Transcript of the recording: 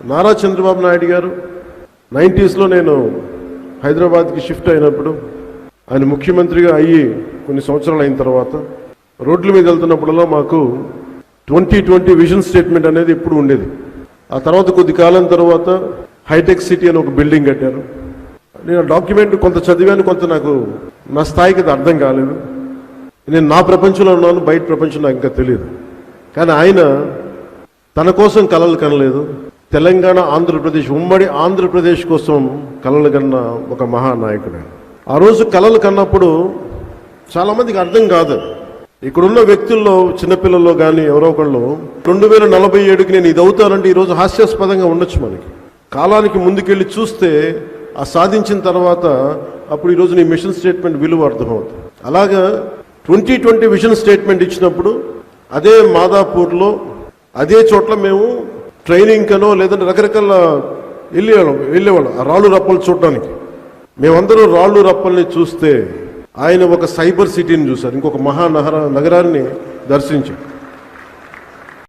నారా చంద్రబాబు నాయుడు గారు నైంటీస్లో నేను హైదరాబాద్కి షిఫ్ట్ అయినప్పుడు ఆయన ముఖ్యమంత్రిగా అయ్యి కొన్ని సంవత్సరాలు అయిన తర్వాత రోడ్ల మీద వెళ్తున్నప్పుడల్లా మాకు ట్వంటీ ట్వంటీ విజన్ స్టేట్మెంట్ అనేది ఎప్పుడు ఉండేది. ఆ తర్వాత కొద్ది కాలం తర్వాత హైటెక్ సిటీ అని ఒక బిల్డింగ్ కట్టారు. నేను ఆ డాక్యుమెంట్ కొంత చదివాను కొంత నాకు నా స్థాయికి అది అర్థం కాలేదు. నేను నా ప్రపంచంలో ఉన్నాను బయట ప్రపంచం నాకు ఇంకా తెలియదు. కానీ ఆయన తన కోసం కలలు కనలేదు. తెలంగాణ ఆంధ్రప్రదేశ్ ఉమ్మడి ఆంధ్రప్రదేశ్ కోసం కలలు కన్న ఒక మహానాయకుడు. ఆ రోజు కలలు కన్నప్పుడు చాలామందికి అర్థం కాదు. ఇక్కడున్న వ్యక్తుల్లో చిన్నపిల్లల్లో కానీ ఎవరో ఒకళ్ళు రెండు వేల నలభై ఏడుకి నేను ఇది అవుతానంటే ఈరోజు హాస్యాస్పదంగా ఉండొచ్చు మనకి. కాలానికి ముందుకెళ్ళి చూస్తే ఆ సాధించిన తర్వాత అప్పుడు ఈరోజు నీ మిషన్ స్టేట్మెంట్ విలువ అర్థమవుతుంది. అలాగా ట్వంటీ ట్వంటీ విజన్ స్టేట్మెంట్ ఇచ్చినప్పుడు అదే మాదాపూర్లో అదే చోట్ల మేము ట్రైనింగ్ కనో లేదంటే రకరకాల వెళ్ళేవాళ్ళం వెళ్ళేవాళ్ళం ఆ రాళ్ళు రప్పలు చూడడానికి మేమందరూ రాళ్ళు రప్పల్ని చూస్తే ఆయన ఒక సైబర్ సిటీని చూశారు ఇంకొక మహానగర నగరాన్ని దర్శించారు.